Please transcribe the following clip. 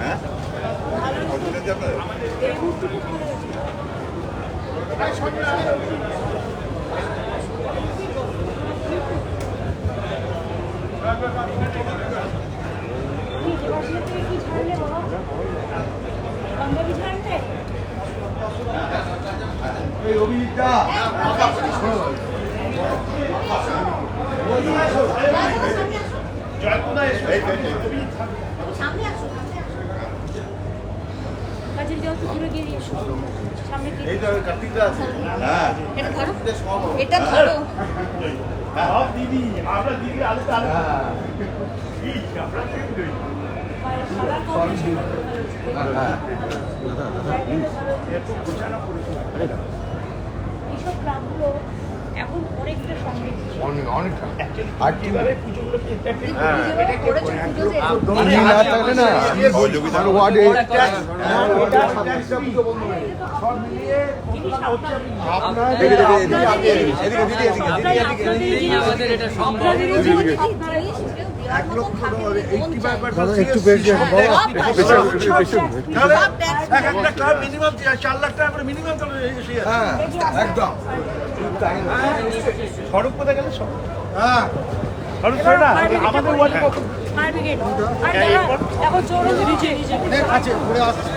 হ্যাঁ? এই মুহূর্তে খুব এটা ধরো। সব এটা দিদি আমরা দিদি। আলোতে। এইসব ক্লাবগুলো এখন অনেকটা সমৃদ্ধ। অনেক অনেকটা। আর কীভাবে পুজোগুলো হ্যাঁ। করেছে পুজোতে উনি না থাকলে না আমার ওয়ার্ডে একটু বেশি মিনিমাম চার লাখ টাকা করে মিনিমাম হ্যাঁ একদম সড়ক কোথায় গেলে সড়ক হ্যাঁ আমাদের আর এখন চোর নিচে। নিচে আছে ঘুরে আসছে।